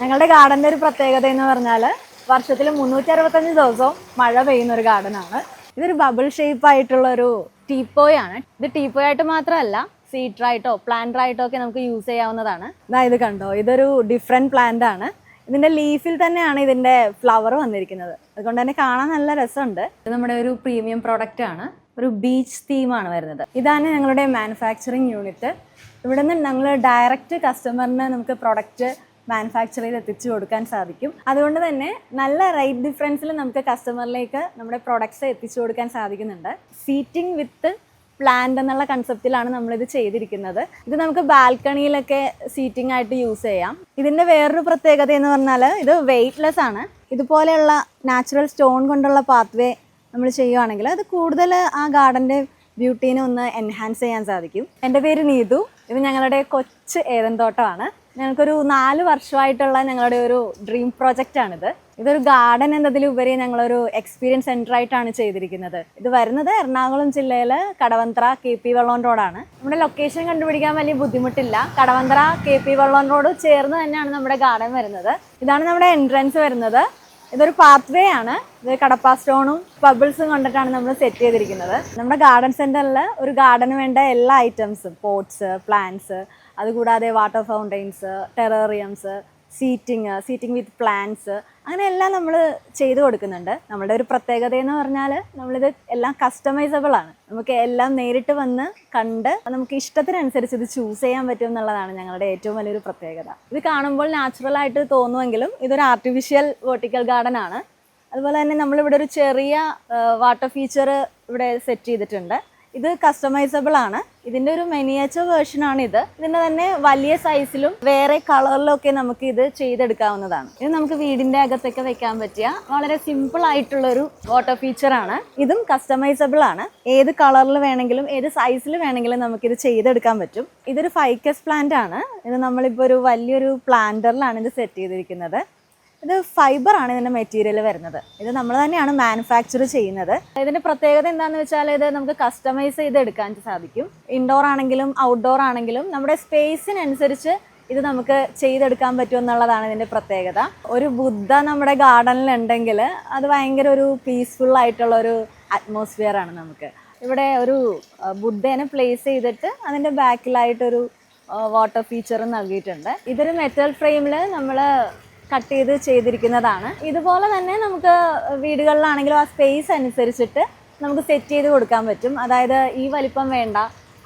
ഞങ്ങളുടെ ഗാർഡന്റെ ഒരു പ്രത്യേകത എന്ന് പറഞ്ഞാൽ വർഷത്തിൽ മുന്നൂറ്റി അറുപത്തഞ്ച് ദിവസവും മഴ പെയ്യുന്ന ഒരു ഗാർഡനാണ്. ഇതൊരു ബബിൾ ഷേപ്പ് ആയിട്ടുള്ള ഒരു ടീപ്പോയ് ആണ് ഇത് ടീപ്പോയ് ആയിട്ട് മാത്രമല്ല സീറ്ററായിട്ടോ പ്ലാന്ററായിട്ടോ ഒക്കെ നമുക്ക് യൂസ് ചെയ്യാവുന്നതാണ്. ഇതാ ഇത് കണ്ടോ ഇതൊരു ഡിഫറെന്റ് പ്ലാന്റ് ആണ് ഇതിന്റെ ലീഫിൽ തന്നെയാണ് ഇതിന്റെ ഫ്ലവർ വന്നിരിക്കുന്നത്. അതുകൊണ്ട് തന്നെ കാണാൻ നല്ല രസമുണ്ട്. ഇത് നമ്മുടെ ഒരു പ്രീമിയം പ്രോഡക്റ്റ് ആണ്. ഒരു ബീച്ച് തീമാണ് വരുന്നത്. ഇതാണ് ഞങ്ങളുടെ മാനുഫാക്ചറിങ് യൂണിറ്റ് ഇവിടെ നിന്ന് ഞങ്ങൾ ഡയറക്റ്റ് കസ്റ്റമറിന് നമുക്ക് പ്രൊഡക്റ്റ് മാനുഫാക്ചർ ചെയ്ത് എത്തിച്ചു കൊടുക്കാൻ സാധിക്കും. അതുകൊണ്ട് തന്നെ നല്ല റേറ്റ് ഡിഫറൻസിൽ നമുക്ക് കസ്റ്റമറിലേക്ക് നമ്മുടെ പ്രൊഡക്ട്സ് എത്തിച്ചു കൊടുക്കാൻ സാധിക്കുന്നുണ്ട്. സീറ്റിംഗ് വിത്ത് പ്ലാന്റ് എന്നുള്ള കൺസെപ്റ്റിലാണ് നമ്മളിത് ചെയ്തിരിക്കുന്നത്. ഇത് നമുക്ക് ബാൽക്കണിയിലൊക്കെ സീറ്റിംഗ് ആയിട്ട് യൂസ് ചെയ്യാം. ഇതിന്റെ വേറൊരു പ്രത്യേകത എന്ന് പറഞ്ഞാൽ ഇത് വെയ്റ്റ്ലെസ് ആണ്. ഇതുപോലെയുള്ള നാച്ചുറൽ സ്റ്റോൺ കൊണ്ടുള്ള പാത്വേ നമ്മൾ ചെയ്യുവാണെങ്കിൽ അത് കൂടുതൽ ആ ഗാർഡന്റെ ബ്യൂട്ടീനെ ഒന്ന് എൻഹാൻസ് ചെയ്യാൻ സാധിക്കും. എന്റെ പേര് നീതു. ഇത് ഞങ്ങളുടെ കൊച്ച് ഏതൻ തോട്ടമാണ് ഞങ്ങൾക്കൊരു നാല് വർഷമായിട്ടുള്ള ഞങ്ങളുടെ ഒരു ഡ്രീം പ്രോജക്റ്റ് ആണിത്. ഇതൊരു ഗാർഡൻ എന്നതിലുപരി ഞങ്ങളൊരു എക്സ്പീരിയൻസ് സെന്റർ ആയിട്ടാണ് ചെയ്തിരിക്കുന്നത്. ഇത് വരുന്നത് എറണാകുളം ജില്ലയിലെ കടവന്ത്ര കെ പി വെള്ളോൺ റോഡാണ് നമ്മുടെ ലൊക്കേഷൻ കണ്ടുപിടിക്കാൻ വലിയ ബുദ്ധിമുട്ടില്ല. Kadavanthra K P Vallon road ചേർന്ന് തന്നെയാണ് നമ്മുടെ ഗാർഡൻ വരുന്നത്. ഇതാണ് നമ്മുടെ എൻട്രൻസ് വരുന്നത്. ഇതൊരു പാത്വേ ആണ്. ഇത് കടപ്പാ സ്റ്റോണും പബിൾസും കൊണ്ടിട്ടാണ് നമ്മൾ സെറ്റ് ചെയ്തിരിക്കുന്നത്. നമ്മുടെ ഗാർഡൻ സെന്ററിൽ ഒരു ഗാർഡന് വേണ്ട എല്ലാ ഐറ്റംസും പോട്ട്സ് പ്ലാന്റ്സ് അതുകൂടാതെ water fountains terrariums seating seating with plants അങ്ങനെ എല്ലാം നമ്മൾ ചെയ്തു കൊടുക്കുന്നുണ്ട്. നമ്മുടെ ഒരു പ്രത്യേകത എന്ന് പറഞ്ഞാൽ നമ്മളിത് എല്ലാം കസ്റ്റമൈസബിൾ ആണ്. നമുക്ക് എല്ലാം നേരിട്ട് വന്ന് കണ്ട് നമുക്ക് ഇഷ്ടത്തിനനുസരിച്ച് ഇത് ചൂസ് ചെയ്യാൻ പറ്റും എന്നുള്ളതാണ് ഞങ്ങളുടെ ഏറ്റവും വലിയൊരു പ്രത്യേകത. ഇത് കാണുമ്പോൾ നാച്ചുറൽ ആയിട്ട് തോന്നുമെങ്കിലും ഇതൊരു ആർട്ടിഫിഷ്യൽ വെർട്ടിക്കൽ ഗാർഡൻ ആണ്. അതുപോലെ തന്നെ നമ്മളിവിടെ ഒരു ചെറിയ വാട്ടർ ഫീച്ചർ ഇവിടെ സെറ്റ് ചെയ്തിട്ടുണ്ട്. ഇത് കസ്റ്റമൈസബിൾ ആണ്. ഇതിന്റെ ഒരു മെനിയേച്ചർ വേർഷൻ ആണ് ഇത്. ഇതിന്റെ തന്നെ വലിയ സൈസിലും വേറെ കളറിലൊക്കെ നമുക്ക് ഇത് ചെയ്തെടുക്കാവുന്നതാണ്. ഇത് നമുക്ക് വീടിന്റെ അകത്തൊക്കെ വെക്കാൻ പറ്റിയ വളരെ സിമ്പിൾ ആയിട്ടുള്ള ഒരു വാട്ടർ ഫീച്ചർ ആണ്. ഇതും കസ്റ്റമൈസബിൾ ആണ്. ഏത് കളറിൽ വേണമെങ്കിലും ഏത് സൈസിൽ വേണമെങ്കിലും നമുക്ക് ഇത് ചെയ്തെടുക്കാൻ പറ്റും. ഇതൊരു ഫൈക്കസ് പ്ലാന്റ് ആണ്. ഇത് നമ്മളിപ്പോൾ ഒരു വലിയൊരു പ്ലാന്ററിലാണ് ഇത് സെറ്റ് ചെയ്തിരിക്കുന്നത്. ഇത് ഫൈബർ ആണ് ഇതിന്റെ മെറ്റീരിയൽ വരുന്നത്. ഇത് നമ്മൾ തന്നെയാണ് മാനുഫാക്ചർ ചെയ്യുന്നത്. ഇതിന്റെ പ്രത്യേകത എന്താണെന്ന് വെച്ചാൽ ഇത് നമുക്ക് കസ്റ്റമൈസ് ചെയ്ത് എടുക്കാൻ സാധിക്കും. ഇൻഡോർ ആണെങ്കിലും ഔട്ട്ഡോർ ആണെങ്കിലും നമ്മുടെ സ്പേസിനനുസരിച്ച് ഇത് നമുക്ക് ചെയ്തെടുക്കാൻ പറ്റും എന്നുള്ളതാണ് ഇതിന്റെ പ്രത്യേകത. ഒരു ബുദ്ധ നമ്മുടെ ഗാർഡനിൽ ഉണ്ടെങ്കിൽ അത് ഭയങ്കര ഒരു പീസ്ഫുൾ ആയിട്ടുള്ള ഒരു അറ്റ്മോസ്ഫിയർ ആണ് നമുക്ക്. ഇവിടെ ഒരു ബുദ്ധേനെ പ്ലേസ് ചെയ്തിട്ട് അതിന്റെ ബാക്കിലായിട്ടൊരു വാട്ടർ ഫീച്ചർ നൽകിയിട്ടുണ്ട്. ഇതൊരു മെറ്റൽ ഫ്രെയിമിൽ നമ്മൾ കട്ട് ചെയ്ത് ചെയ്തിരിക്കുന്നതാണ്. ഇതുപോലെ തന്നെ നമുക്ക് വീടുകളിലാണെങ്കിലും ആ സ്പേസ് അനുസരിച്ചിട്ട് നമുക്ക് സെറ്റ് ചെയ്ത് കൊടുക്കാൻ പറ്റും. അതായത് ഈ വലിപ്പം വേണ്ട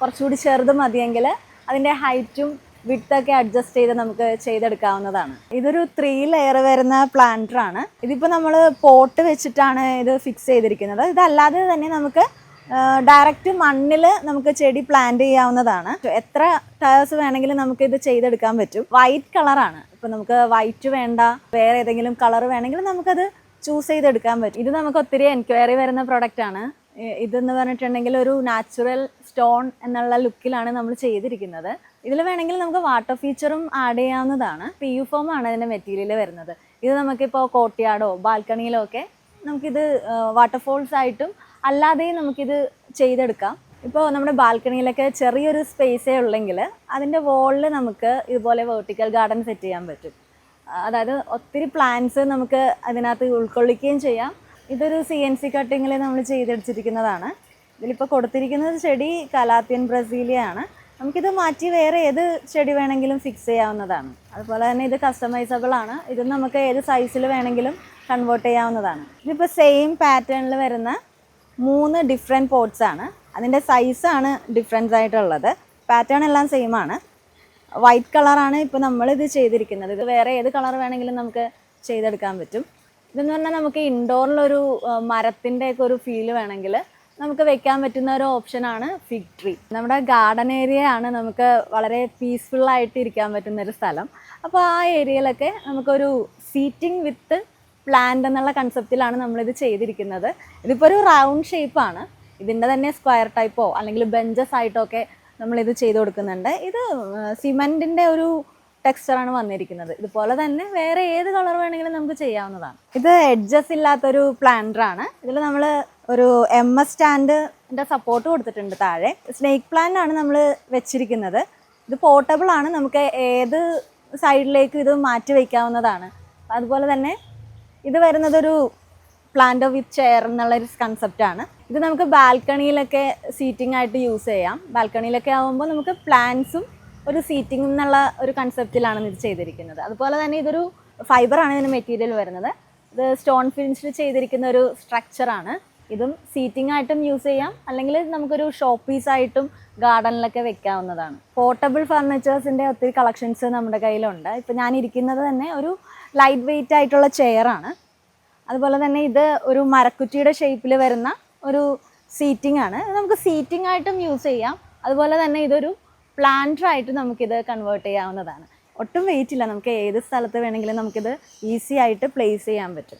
കുറച്ചുകൂടി ചെറുത് മതിയെങ്കിൽ അതിന്റെ ഹൈറ്റും വിട്ടൊക്കെ അഡ്ജസ്റ്റ് ചെയ്ത് നമുക്ക് ചെയ്തെടുക്കാവുന്നതാണ്. ഇതൊരു ത്രീ ലെയർ വരുന്ന പ്ലാന്റർ ആണ്. ഇതിപ്പോൾ നമ്മൾ പോട്ട് വെച്ചിട്ടാണ് ഇത് ഫിക്സ് ചെയ്തിരിക്കുന്നത്. ഇതല്ലാതെ തന്നെ നമുക്ക് ഡയറക്റ്റ് മണ്ണിൽ നമുക്ക് ചെടി പ്ലാന്റ് ചെയ്യാവുന്നതാണ്. എത്ര ടയേഴ്സ് വേണമെങ്കിലും നമുക്ക് ഇത് ചെയ്തെടുക്കാൻ പറ്റും. വൈറ്റ് കളറാണ് ഇപ്പൊ നമുക്ക് വൈറ്റ് വേണ്ട വേറെ ഏതെങ്കിലും കളർ വേണമെങ്കിൽ നമുക്കത് ചൂസ് ചെയ്തെടുക്കാൻ പറ്റും. ഇത് നമുക്ക് ഒത്തിരി എൻക്വയറി വരുന്ന പ്രൊഡക്റ്റ് ആണ്. ഇ- ഇതെന്ന് പറഞ്ഞിട്ടുണ്ടെങ്കിൽ ഒരു നാച്ചുറൽ സ്റ്റോൺ എന്നുള്ള ലുക്കിലാണ് നമ്മൾ ചെയ്തിരിക്കുന്നത്. ഇതിൽ വേണമെങ്കിൽ നമുക്ക് വാട്ടർ ഫീച്ചറും ആഡ് ചെയ്യാവുന്നതാണ്. പി യു ഫോം ആണ് ഇതിന്റെ മെറ്റീരിയൽ വരുന്നത്. ഇത് നമുക്കിപ്പോൾ കോട്ടിയാടോ ബാൽക്കണിയിലോ ഒക്കെ നമുക്കിത് വാട്ടർഫോൾസ് ആയിട്ടും അല്ലാതെയും നമുക്കിത് ചെയ്തെടുക്കാം. ഇപ്പോൾ നമ്മുടെ ബാൽക്കണിയിലൊക്കെ ചെറിയൊരു സ്പേസേ ഉള്ളെങ്കിൽ അതിന്റെ വോളിൽ നമുക്ക് ഇതുപോലെ വെർട്ടിക്കൽ ഗാർഡൻ സെറ്റ് ചെയ്യാൻ പറ്റും. അതായത് ഒത്തിരി പ്ലാന്റ്സ് നമുക്ക് അതിനകത്ത് ഉൾക്കൊള്ളിക്കുകയും ചെയ്യാം. ഇതൊരു സി എൻ സി കട്ടിങ്ങിൽ നമ്മൾ ചെയ്തെടുത്തിരിക്കുന്നതാണ്. ഇതിലിപ്പോൾ കൊടുത്തിരിക്കുന്നത് ചെടി കലാത്തിയൻ ബ്രസീലിയ ആണ് നമുക്കിത് മാറ്റി വേറെ ഏത് ചെടി വേണമെങ്കിലും ഫിക്സ് ചെയ്യാവുന്നതാണ്. അതുപോലെ തന്നെ ഇത് കസ്റ്റമൈസബിൾ ആണ്. ഇത് നമുക്ക് ഏത് സൈസിൽ വേണമെങ്കിലും കൺവേർട്ട് ചെയ്യാവുന്നതാണ്. ഇതിപ്പോൾ സെയിം പാറ്റേണിൽ വരുന്ന മൂന്ന് ഡിഫറെന്റ് പോട്ട്സ് ആണ്. അതിന്റെ സൈസാണ് ഡിഫറൻസ് ആയിട്ടുള്ളത്. പാറ്റേൺ എല്ലാം സെയിം ആണ്. വൈറ്റ് കളറാണ് ഇപ്പോൾ നമ്മളിത് ചെയ്തിരിക്കുന്നത്. ഇത് വേറെ ഏത് കളർ വേണമെങ്കിലും നമുക്ക് ചെയ്തെടുക്കാൻ പറ്റും. ഇതെന്ന് പറഞ്ഞാൽ നമുക്ക് ഇൻഡോറിലൊരു മരത്തിന്റെ ഒക്കെ ഒരു ഫീൽ വേണമെങ്കിൽ നമുക്ക് വെക്കാൻ പറ്റുന്ന ഒരു ഓപ്ഷനാണ് ഫിഗ് ട്രീ നമ്മുടെ ഗാർഡൻ ഏരിയ ആണ് നമുക്ക് വളരെ പീസ്ഫുള്ളായിട്ട് ഇരിക്കാൻ പറ്റുന്ന ഒരു സ്ഥലം. അപ്പോൾ ആ ഏരിയയിലൊക്കെ നമുക്കൊരു സീറ്റിംഗ് വിത്ത് പ്ലാന്റ് എന്നുള്ള കൺസെപ്റ്റിലാണ് നമ്മളിത് ചെയ്തിരിക്കുന്നത്. ഇതിപ്പോൾ ഒരു റൗണ്ട് ഷേപ്പാണ് ഇതിന്റെ തന്നെ സ്ക്വയർ ടൈപ്പോ അല്ലെങ്കിൽ ബെഞ്ചസ് ആയിട്ടോ ഒക്കെ നമ്മളിത് ചെയ്ത് കൊടുക്കുന്നുണ്ട്. ഇത് സിമെന്റിന്റെ ഒരു ടെക്സ്ചറാണ് വന്നിരിക്കുന്നത്. ഇതുപോലെ തന്നെ വേറെ ഏത് കളർ വേണമെങ്കിലും നമുക്ക് ചെയ്യാവുന്നതാണ്. ഇത് എഡ്ജസ് ഇല്ലാത്തൊരു പ്ലാന്ററാണ് ഇതിൽ നമ്മൾ ഒരു എം എസ് സ്റ്റാൻഡിന്റെ സപ്പോർട്ട് കൊടുത്തിട്ടുണ്ട് താഴെ. സ്നേക്ക് പ്ലാന്റ് ആണ് നമ്മൾ വെച്ചിരിക്കുന്നത്. ഇത് പോർട്ടബിൾ ആണ്. നമുക്ക് ഏത് സൈഡിലേക്ക് ഇത് മാറ്റി വയ്ക്കാവുന്നതാണ് അതുപോലെ തന്നെ ഇത് വരുന്നതൊരു പ്ലാന്റ് വിത്ത് ചെയർ എന്നുള്ള ഒരു കൺസെപ്റ്റാണ് ഇത് നമുക്ക് ബാൽക്കണിയിലൊക്കെ സീറ്റിംഗ് ആയിട്ട് യൂസ് ചെയ്യാം. ബാൽക്കണിയിലൊക്കെ ആകുമ്പോൾ നമുക്ക് പ്ലാന്റ്സും ഒരു സീറ്റിംഗ് എന്നുള്ള ഒരു കൺസെപ്റ്റിലാണ് ഇത് ചെയ്തിരിക്കുന്നത്. അതുപോലെ തന്നെ ഇതൊരു ഫൈബറാണ് ഇതിന് മെറ്റീരിയൽ വരുന്നത്. ഇത് സ്റ്റോൺ ഫിനിഷിൽ ചെയ്തിരിക്കുന്ന ഒരു സ്ട്രക്ചറാണ് ഇതും സീറ്റിംഗ് ആയിട്ടും യൂസ് ചെയ്യാം. അല്ലെങ്കിൽ നമുക്കൊരു ഷോപ്പ് പീസ് ആയിട്ടും ഗാർഡനിലൊക്കെ വെക്കാവുന്നതാണ്. പോർട്ടബിൾ ഫർണിച്ചേഴ്സിന്റെ ഒത്തിരി കളക്ഷൻസ് നമ്മുടെ കയ്യിലുണ്ട്. ഇപ്പം ഞാൻ ഇരിക്കുന്നത് തന്നെ ഒരു ലൈറ്റ് വെയിറ്റ് ആയിട്ടുള്ള ചെയറാണ് അതുപോലെ തന്നെ ഇത് ഒരു മരക്കുറ്റിയുടെ ഷേപ്പിൽ വരുന്ന ഒരു സീറ്റിംഗ് ആണ്. നമുക്ക് സീറ്റിംഗ് ആയിട്ടും യൂസ് ചെയ്യാം. അതുപോലെ തന്നെ ഇതൊരു പ്ലാന്റർ ആയിട്ട് നമുക്കിത് കൺവേർട്ട് ചെയ്യാവുന്നതാണ്. ഒട്ടും വെയിറ്റ് ഇല്ല. നമുക്ക് ഏത് സ്ഥലത്ത് വേണമെങ്കിലും നമുക്കിത് ഈസി ആയിട്ട് പ്ലേസ് ചെയ്യാൻ പറ്റും.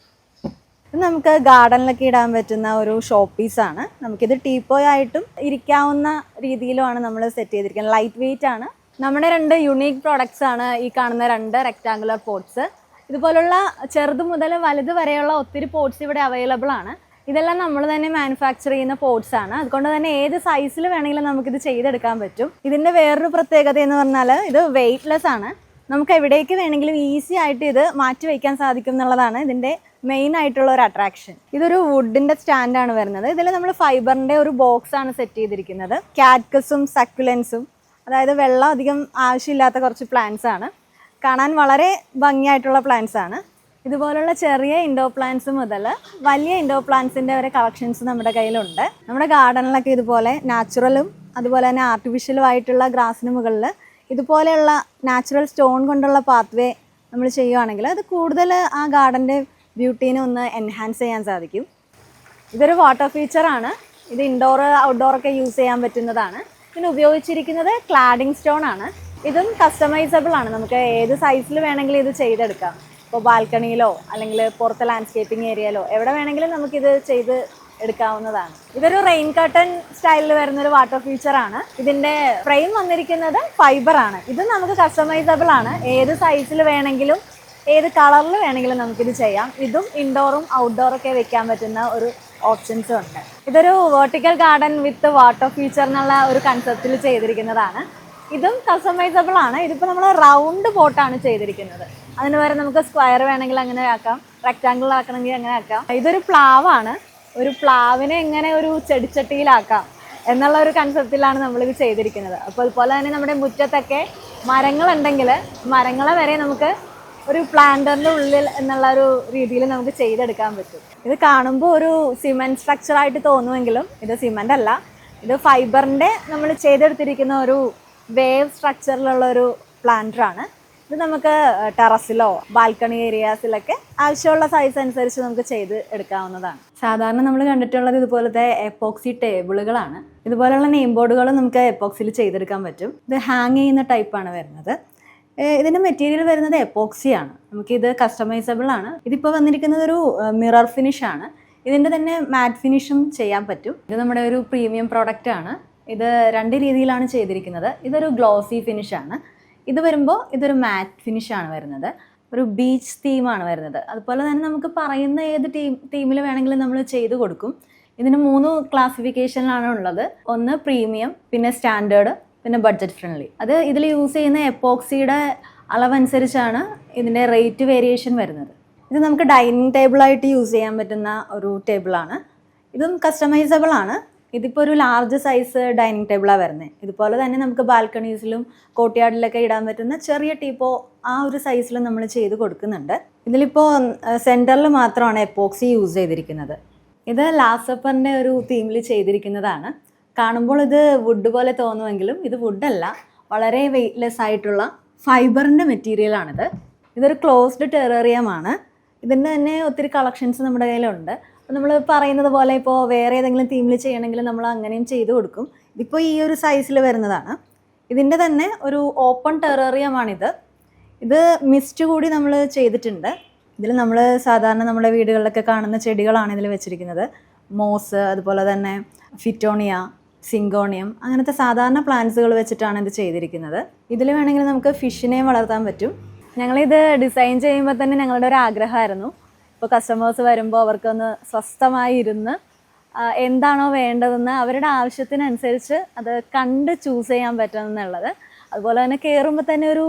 ഇത് നമുക്ക് ഗാർഡനിലൊക്കെ ഇടാൻ പറ്റുന്ന ഒരു ഷോ പീസാണ് നമുക്കിത് ടീപ്പോയ് ആയിട്ടും ഇരിക്കാവുന്ന രീതിയിലുമാണ് നമ്മൾ സെറ്റ് ചെയ്തിരിക്കുന്നത്. ലൈറ്റ് വെയിറ്റ് ആണ്. നമ്മുടെ രണ്ട് യുണീക്ക് പ്രോഡക്ട്സ് ആണ് ഈ കാണുന്ന രണ്ട് റെക്റ്റാങ്കുലർ പോട്ട്സ് ഇതുപോലുള്ള ചെറുത് മുതൽ വലുത് വരെയുള്ള ഒത്തിരി പോർട്സ് ഇവിടെ അവൈലബിൾ ആണ്. ഇതെല്ലാം നമ്മൾ തന്നെ മാനുഫാക്ചർ ചെയ്യുന്ന പോർട്സ് ആണ്. അതുകൊണ്ട് തന്നെ ഏത് സൈസിൽ വേണമെങ്കിലും നമുക്കിത് ചെയ്തെടുക്കാൻ പറ്റും. ഇതിന്റെ വേറൊരു പ്രത്യേകത എന്ന് പറഞ്ഞാൽ ഇത് വെയ്റ്റ്ലെസ് ആണ്. നമുക്ക് എവിടേക്ക് വേണമെങ്കിലും ഈസി ആയിട്ട് ഇത് മാറ്റി വയ്ക്കാൻ സാധിക്കും എന്നുള്ളതാണ് ഇതിന്റെ മെയിൻ ആയിട്ടുള്ള ഒരു അട്രാക്ഷൻ ഇതൊരു വുഡിന്റെ സ്റ്റാൻഡാണ് വരുന്നത്. ഇതിൽ നമ്മൾ ഫൈബറിന്റെ ഒരു ബോക്സ് ആണ് സെറ്റ് ചെയ്തിരിക്കുന്നത്. കാറ്റ്കസും സക്കുലൻസും അതായത് വെള്ളം അധികം ആവശ്യമില്ലാത്ത കുറച്ച് പ്ലാന്റ്സ് ആണ്. കാണാൻ വളരെ ഭംഗിയായിട്ടുള്ള പ്ലാന്റ്സ് ആണ്. ഇതുപോലുള്ള ചെറിയ ഇൻഡോർ പ്ലാന്റ്സ് മുതൽ വലിയ ഇൻഡോർ പ്ലാന്റ്സിന്റെ വരെ കളക്ഷൻസ് നമ്മുടെ കയ്യിലുണ്ട്. നമ്മുടെ ഗാർഡനിലൊക്കെ ഇതുപോലെ നാച്ചുറലും അതുപോലെ തന്നെ ആർട്ടിഫിഷ്യലും ആയിട്ടുള്ള ഗ്രാസിന് മുകളിൽ ഇതുപോലെയുള്ള നാച്ചുറൽ സ്റ്റോൺ കൊണ്ടുള്ള പാത്വേ നമ്മൾ ചെയ്യുവാണെങ്കിൽ അത് കൂടുതൽ ആ ഗാർഡന്റെ ബ്യൂട്ടീനെ ഒന്ന് എൻഹാൻസ് ചെയ്യാൻ സാധിക്കും. ഇതൊരു വാട്ടർ ഫീച്ചറാണ് ഇത് ഇൻഡോർ ഔട്ട്ഡോർ ഒക്കെ യൂസ് ചെയ്യാൻ പറ്റുന്നതാണ്. ഇതിന് ഉപയോഗിച്ചിരിക്കുന്നത് ക്ലാഡിംഗ് സ്റ്റോൺ ആണ്. ഇതും കസ്റ്റമൈസബിൾ ആണ്. നമുക്ക് ഏത് സൈസിൽ വേണമെങ്കിലും ഇത് ചെയ്തെടുക്കാം. ഇപ്പോൾ ബാൽക്കണിയിലോ അല്ലെങ്കിൽ പുറത്തെ ലാൻഡ്സ്കേപ്പിംഗ് ഏരിയയിലോ എവിടെ വേണമെങ്കിലും നമുക്കിത് ചെയ്ത് എടുക്കാവുന്നതാണ്. ഇതൊരു റെയിൻ കട്ടൺ സ്റ്റൈലിൽ വരുന്ന ഒരു വാട്ടർ ഫീച്ചർ ആണ്. ഇതിന്റെ ഫ്രെയിം വന്നിരിക്കുന്നത് ഫൈബർ ആണ്. ഇത് നമുക്ക് കസ്റ്റമൈസബിൾ ആണ്. ഏത് സൈസിൽ വേണമെങ്കിലും ഏത് കളറിൽ വേണമെങ്കിലും നമുക്കിത് ചെയ്യാം. ഇതും ഇൻഡോറും ഔട്ട്ഡോറും ഒക്കെ വെക്കാൻ പറ്റുന്ന ഒരു ഓപ്ഷൻസും ഉണ്ട്. ഇതൊരു vertical garden with water feature എന്നുള്ള ഒരു കൺസെപ്റ്റിൽ ചെയ്തിരിക്കുന്നതാണ്. ഇതും കസ്റ്റമൈസബിൾ ആണ്. ഇതിപ്പോൾ നമ്മൾ റൗണ്ട് ബോട്ടാണ് ചെയ്തിരിക്കുന്നത്. അതിന് വരെ നമുക്ക് സ്ക്വയർ വേണമെങ്കിൽ അങ്ങനെ ആക്കാം. റെക്റ്റാങ്കിൾ ആക്കണമെങ്കിൽ അങ്ങനെ ആക്കാം. ഇതൊരു പ്ലാവാണ്. ഒരു പ്ലാവിനെ എങ്ങനെ ഒരു ചെടിച്ചട്ടിയിലാക്കാം എന്നുള്ള ഒരു കൺസെപ്റ്റിലാണ് നമ്മളിത് ചെയ്തിരിക്കുന്നത്. അപ്പോൾ അതുപോലെ തന്നെ നമ്മുടെ മുറ്റത്തൊക്കെ മരങ്ങളുണ്ടെങ്കിൽ മരങ്ങളെ വരെ നമുക്ക് ഒരു പ്ലാന്ററിന്റെ ഉള്ളിൽ എന്നുള്ള ഒരു രീതിയിൽ നമുക്ക് ചെയ്തെടുക്കാൻ പറ്റും. ഇത് കാണുമ്പോൾ ഒരു സിമെന്റ് സ്ട്രക്ചറായിട്ട് തോന്നുമെങ്കിലും ഇത് സിമെന്റ് അല്ല. ഇത് ഫൈബറിന്റെ നമ്മൾ ചെയ്തെടുത്തിരിക്കുന്ന ഒരു വേവ് സ്ട്രക്ചറിലുള്ള ഒരു പ്ലാന്ററാണ് ഇത് നമുക്ക് ടെറസിലോ ബാൽക്കണി ഏരിയാസിലൊക്കെ ആവശ്യമുള്ള സൈസ് അനുസരിച്ച് നമുക്ക് ചെയ്ത് എടുക്കാവുന്നതാണ്. സാധാരണ നമ്മൾ കണ്ടിട്ടുള്ളത് ഇതുപോലത്തെ എപ്പോക്സി ടേബിളുകളാണ് ഇതുപോലെയുള്ള നെയിം ബോർഡുകൾ നമുക്ക് എപ്പോക്സിൽ ചെയ്തെടുക്കാൻ പറ്റും. ഇത് ഹാങ് ചെയ്യുന്ന ടൈപ്പാണ് വരുന്നത്. ഇതിന്റെ മെറ്റീരിയൽ വരുന്നത് എപ്പോക്സി ആണ്. നമുക്കിത് കസ്റ്റമൈസബിൾ ആണ്. ഇതിപ്പോൾ വന്നിരിക്കുന്നത് ഒരു മിറർ ഫിനിഷ് ആണ്. ഇതിന്റെ തന്നെ മാറ്റ് ഫിനിഷും ചെയ്യാൻ പറ്റും. ഇത് നമ്മുടെ ഒരു പ്രീമിയം പ്രോഡക്റ്റ് ആണ്. ഇത് രണ്ട് രീതിയിലാണ് ചെയ്തിരിക്കുന്നത്. ഇതൊരു ഗ്ലോസി ഫിനിഷാണ് ഇത് വരുമ്പോൾ ഇതൊരു മാറ്റ് ഫിനിഷാണ് വരുന്നത്. ഒരു ബീച്ച് തീമാണ് വരുന്നത്. അതുപോലെ തന്നെ നമുക്ക് പറയുന്ന ഏത് ടീം തീമിൽ വേണമെങ്കിലും നമ്മൾ ചെയ്തു കൊടുക്കും. ഇതിന് മൂന്ന് ക്ലാസിഫിക്കേഷനിലാണ് ഉള്ളത്. ഒന്ന് പ്രീമിയം പിന്നെ സ്റ്റാൻഡേർഡ് പിന്നെ ബഡ്ജറ്റ് ഫ്രണ്ട്ലി അത് ഇതിൽ യൂസ് ചെയ്യുന്ന എപ്പോക്സിയുടെ അളവനുസരിച്ചാണ് ഇതിന്റെ റേറ്റ് വേരിയേഷൻ വരുന്നത്. ഇത് നമുക്ക് ഡൈനിങ് ടേബിളായിട്ട് യൂസ് ചെയ്യാൻ പറ്റുന്ന ഒരു ടേബിളാണ് ഇതും കസ്റ്റമൈസബിൾ ആണ്. ഇതിപ്പോൾ ഒരു ലാർജ് സൈസ് ഡൈനിങ് ടേബിളാണ് വരുന്നത് ഇതുപോലെ തന്നെ നമുക്ക് ബാൽക്കണീസിലും കോട്ടിയാടിലൊക്കെ ഇടാൻ പറ്റുന്ന ചെറിയ ടീപ്പോ ആ ഒരു സൈസിൽ നമ്മൾ ചെയ്ത് കൊടുക്കുന്നുണ്ട്. ഇതിലിപ്പോൾ സെന്ററിൽ മാത്രമാണ് എപ്പോക്സി യൂസ് ചെയ്തിരിക്കുന്നത്. ഇത് ലാസപ്പറിന്റെ ഒരു തീമിൽ ചെയ്തിരിക്കുന്നതാണ്. കാണുമ്പോൾ ഇത് വുഡ് പോലെ തോന്നുമെങ്കിലും ഇത് വുഡല്ല വളരെ വെയ്റ്റ്ലെസ് ആയിട്ടുള്ള ഫൈബറിന്റെ മെറ്റീരിയലാണിത് ഇതൊരു ക്ലോസ്ഡ് ടെറേറിയമാണ് ഇതിന്റെ തന്നെ ഒത്തിരി കളക്ഷൻസ് നമ്മുടെ കയ്യിലുണ്ട്. നമ്മൾ പറയുന്നത് പോലെ ഇപ്പോൾ വേറെ ഏതെങ്കിലും തീമിൽ ചെയ്യണമെങ്കിൽ നമ്മൾ അങ്ങനെയും ചെയ്ത് കൊടുക്കും. ഇതിപ്പോൾ ഈ ഒരു സൈസിൽ വരുന്നതാണ്. ഇതിന്റെ തന്നെ ഒരു ഓപ്പൺ ടെററിയമാണിത്. ഇത് മിസ്റ്റ് കൂടി നമ്മൾ ചെയ്തിട്ടുണ്ട്. ഇതിൽ നമ്മൾ സാധാരണ നമ്മുടെ വീടുകളിലൊക്കെ കാണുന്ന ചെടികളാണ് ഇതിൽ വെച്ചിരിക്കുന്നത്. മോസ് അതുപോലെ തന്നെ ഫിറ്റോണിയ സിങ്കോണിയം അങ്ങനത്തെ സാധാരണ പ്ലാന്റ്സുകൾ വെച്ചിട്ടാണ് ഇത് ചെയ്തിരിക്കുന്നത്. ഇതിൽ വേണമെങ്കിൽ നമുക്ക് ഫിഷിനെയും വളർത്താൻ പറ്റും. ഞങ്ങളിത് ഡിസൈൻ ചെയ്യുമ്പോൾ തന്നെ ഞങ്ങളുടെ ഒരു ആഗ്രഹമായിരുന്നു. ഇപ്പോൾ കസ്റ്റമേഴ്സ് വരുമ്പോൾ അവർക്കൊന്ന് സ്വസ്ഥമായി ഇരുന്ന് എന്താണോ വേണ്ടതെന്ന് അവരുടെ ആവശ്യത്തിനനുസരിച്ച് അത് കണ്ട് ചൂസ് ചെയ്യാൻ പറ്റുമെന്നുള്ളത്. അതുപോലെ തന്നെ കയറുമ്പോൾ തന്നെ ഒരു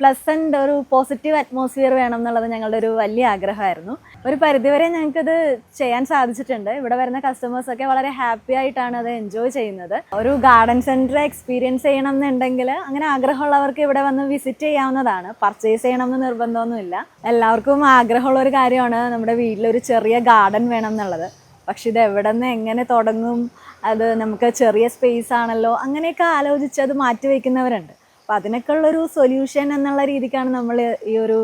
പ്ലസന്റ് ഒരു പോസിറ്റീവ് അറ്റ്മോസ്ഫിയർ വേണം എന്നുള്ളത് ഞങ്ങളുടെ ഒരു വലിയ ആഗ്രഹമായിരുന്നു. ഒരു പരിധിവരെ ഞങ്ങൾക്കത് ചെയ്യാൻ സാധിച്ചിട്ടുണ്ട്. ഇവിടെ വരുന്ന കസ്റ്റമേഴ്സൊക്കെ വളരെ ഹാപ്പി ആയിട്ടാണ് അത് എൻജോയ് ചെയ്യുന്നത്. ഒരു ഗാർഡൻ സെന്റർ എക്സ്പീരിയൻസ് ചെയ്യണം എന്നുണ്ടെങ്കിൽ അങ്ങനെ ആഗ്രഹമുള്ളവർക്ക് ഇവിടെ വന്ന് വിസിറ്റ് ചെയ്യാവുന്നതാണ്. പർച്ചേസ് ചെയ്യണം എന്ന് നിർബന്ധമൊന്നുമില്ല. എല്ലാവർക്കും ആഗ്രഹമുള്ള ഒരു കാര്യമാണ് നമ്മുടെ വീട്ടിലൊരു ചെറിയ ഗാർഡൻ വേണം എന്നുള്ളത് പക്ഷെ ഇത് എവിടെ നിന്ന് എങ്ങനെ തുടങ്ങും? അത് നമുക്ക് ചെറിയ സ്പേസ് ആണല്ലോ? അങ്ങനെയൊക്കെ ആലോചിച്ച് അത് മാറ്റി വയ്ക്കുന്നവരുണ്ട്. അപ്പം അതിനൊക്കെ ഉള്ളൊരു സൊല്യൂഷൻ എന്നുള്ള രീതിക്കാണ് നമ്മൾ ഈ ഒരു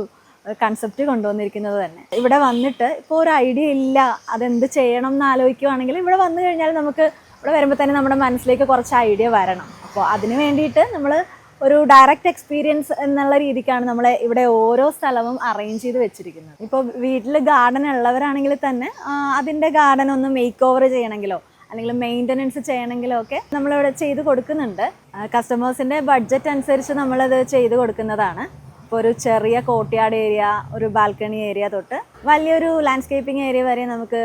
കൺസെപ്റ്റ് കൊണ്ടുവന്നിരിക്കുന്നത് തന്നെ. ഇവിടെ വന്നിട്ട് ഇപ്പോൾ ഒരു ഐഡിയ ഇല്ല അതെന്ത് ചെയ്യണം എന്ന് ആലോചിക്കുവാണെങ്കിൽ ഇവിടെ വന്നു കഴിഞ്ഞാൽ നമുക്ക് ഇവിടെ വരുമ്പോൾ തന്നെ നമ്മുടെ മനസ്സിലേക്ക് കുറച്ച് ഐഡിയ വരണം. അപ്പോൾ അതിന് വേണ്ടിയിട്ട് നമ്മൾ ഒരു ഡയറക്റ്റ് എക്സ്പീരിയൻസ് എന്നുള്ള രീതിക്കാണ് നമ്മൾ ഇവിടെ ഓരോ സ്ഥലവും അറേഞ്ച് ചെയ്ത് വെച്ചിരിക്കുന്നത്. ഇപ്പോൾ വീട്ടിൽ ഗാർഡൻ ഉള്ളവരാണെങ്കിൽ തന്നെ അതിന്റെ ഗാർഡൻ ഒന്ന് മേക്ക് ഓവർ ചെയ്യണമെങ്കിലോ അല്ലെങ്കിൽ മെയിന്റനൻസ് ചെയ്യണമെങ്കിലോ ഒക്കെ നമ്മളിവിടെ ചെയ്ത് കൊടുക്കുന്നുണ്ട്. കസ്റ്റമേഴ്സിന്റെ ബഡ്ജറ്റ് അനുസരിച്ച് നമ്മളത് ചെയ്ത് കൊടുക്കുന്നതാണ്. ഇപ്പോൾ ഒരു ചെറിയ കോർട്ട്യാർഡ് ഏരിയ ഒരു ബാൽക്കണി ഏരിയ തൊട്ട് വലിയൊരു ലാൻഡ്സ്കേപ്പിംഗ് ഏരിയ വരെ നമുക്ക്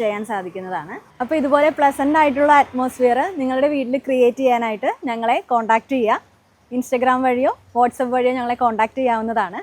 ചെയ്യാൻ സാധിക്കുന്നതാണ്. അപ്പോൾ ഇതുപോലെ പ്ലസന്റ് ആയിട്ടുള്ള അറ്റ്മോസ്ഫിയർ നിങ്ങളുടെ വീട്ടിൽ ക്രിയേറ്റ് ചെയ്യാനായിട്ട് ഞങ്ങളെ കോൺടാക്റ്റ് ചെയ്യുക. ഇൻസ്റ്റഗ്രാം വഴിയോ വാട്സപ്പ് വഴിയോ ഞങ്ങളെ കോൺടാക്റ്റ് ചെയ്യാവുന്നതാണ്.